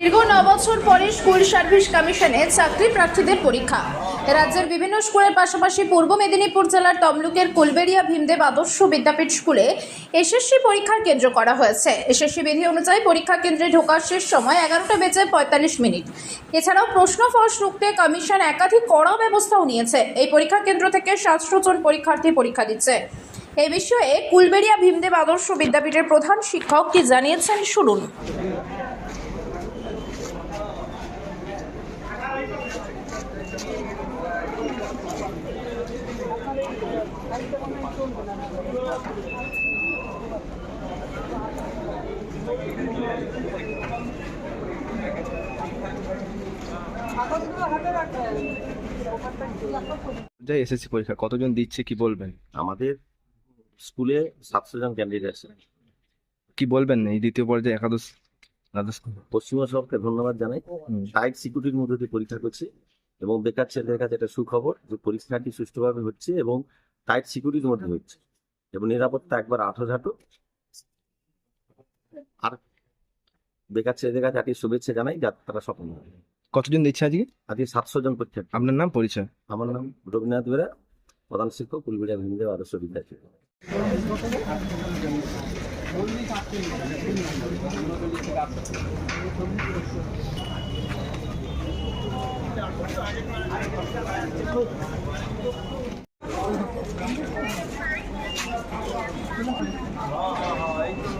দীর্ঘ ন বছর পরে স্কুল সার্ভিস কমিশনে চাকরি প্রার্থীদের পরীক্ষা। রাজ্যের বিভিন্ন স্কুলের পাশাপাশি পূর্ব মেদিনীপুর জেলার তমলুকের কুলবেড়িয়া ভীমদেব আদর্শ বিদ্যাপীঠ স্কুলে এসএসসি পরীক্ষার কেন্দ্র করা হয়েছে। এসএসসি বিধি অনুযায়ী পরীক্ষা কেন্দ্রে ঢোকার শেষ সময় এগারোটা বেজে পঁয়তাল্লিশ মিনিট। এছাড়াও প্রশ্ন ফাঁস রুখতে কমিশন একাধিক কড়া ব্যবস্থাও নিয়েছে। এই পরীক্ষা কেন্দ্র থেকে সাতশো জন পরীক্ষার্থী পরীক্ষা দিচ্ছে। এই বিষয়ে কুলবেড়িয়া ভীমদেব আদর্শ বিদ্যাপীঠের প্রধান শিক্ষক কি জানিয়েছেন শুনুন। যাই এসএসসি পরীক্ষা কতজন দিচ্ছে কি বলবেন? আমাদের স্কুলে সাতশো জন ক্যান্ডিডেট আছে। কি বলবেন এই দ্বিতীয় পর্যায়ে একাদশ দ্বাদশ? পশ্চিমবঙ্গ সরকারকে ধন্যবাদ জানাই। টাইট সিকিউরিটির মধ্যে দিয়ে পরীক্ষা করছে এবং বেকার ছেলেদের কাছে একটা সুখবর যে পরীক্ষাটি সুষ্ঠুভাবে হচ্ছে এবং টাইট সিকিউরিটির মধ্যে হচ্ছে। এবং নিরাপত্তা একবার আঠো ঝাঁটো আর বেকার ছেলেদের কাছে একটি শুভেচ্ছা জানাই যাতে তারা সফল হবে কতজন দিচ্ছে আজকে? আজকে সাতশো জন পরীক্ষা আপনার নাম? পরিচয়? আমার নাম রবীন্দ্রনাথ বেরা প্রধান শিক্ষক কুলবিড়া ভিন্দেব আদর্শ বিদ্যালয়।